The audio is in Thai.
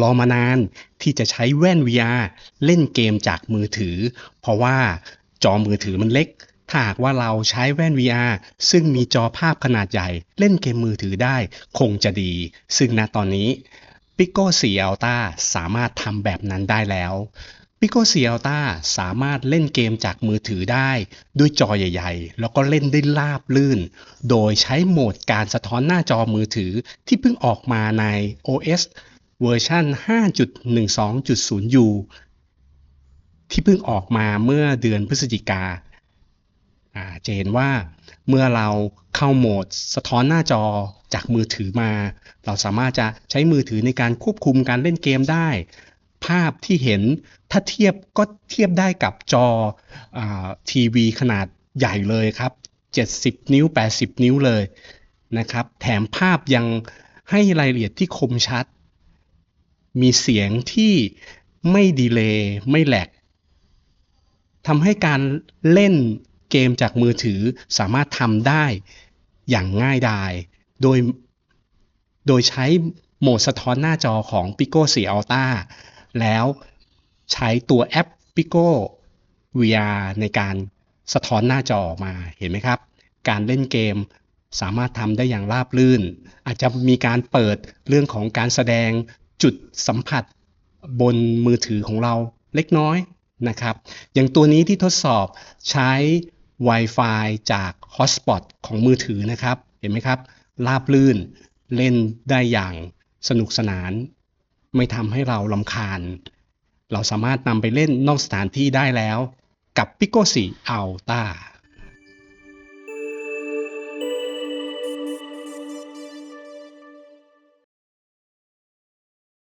รอมานานที่จะใช้แว่น VR เล่นเกมจากมือถือ เพราะว่าจอมือถือมันเล็ก ถ้าหากว่าเราใช้แว่น VR ซึ่งมีจอภาพขนาดใหญ่ เล่นเกมมือถือได้คงจะดี ซึ่งณตอนนี้ Pico 4 Ultra สามารถทำแบบนั้นได้แล้ว Pico 4 Ultra สามารถเล่นเกมจากมือถือได้ ด้วยจอใหญ่ ๆ แล้วก็เล่นได้ราบลื่น โดยใช้โหมดการสะท้อนหน้าจอมือถือที่เพิ่งออกมาใน OS เวอร์ชัน 5.12.0U ที่เพิ่งออกมาเมื่อเดือนพฤศจิกาจะเห็นว่าเมื่อเราเข้าโหมดสะท้อนหน้าจอจากมือถือมา เราสามารถจะใช้มือถือในการควบคุมการเล่นเกมได้ ภาพที่เห็นถ้าเทียบก็เทียบได้กับจออทีวีขนาดใหญ่เลยครับ 70 นิ้ว 80 นิ้วเลยนะครับ แถมภาพยังให้รายละเอียดที่คมชัด มีเสียงที่ไม่ดีเลย์ไม่แหลกทำให้การเล่นเกมจากมือถือสามารถทำได้อย่างง่ายดาย โดย โดยใช้โหมดสะท้อนหน้าจอของ Pico 4 Ultra แล้วใช้ตัวแอป Pico VR ในการสะท้อนหน้าจอออกมา เห็นไหมครับ การเล่นเกมสามารถทำได้อย่างราบรื่น อาจจะมีการเปิดเรื่องของการแสดง จุดสัมผัสบนมือถือของเราเล็กน้อยนะครับ อย่างตัวนี้ที่ทดสอบใช้ Wi-Fi จาก Hotspot ของมือถือนะครับ เห็นไหมครับ ราบลื่นเล่นได้อย่างสนุกสนาน ไม่ทำให้เราลำคาญ เราสามารถนำไปเล่นนอกสถานที่ได้แล้ว กับ Pico 4 Ultra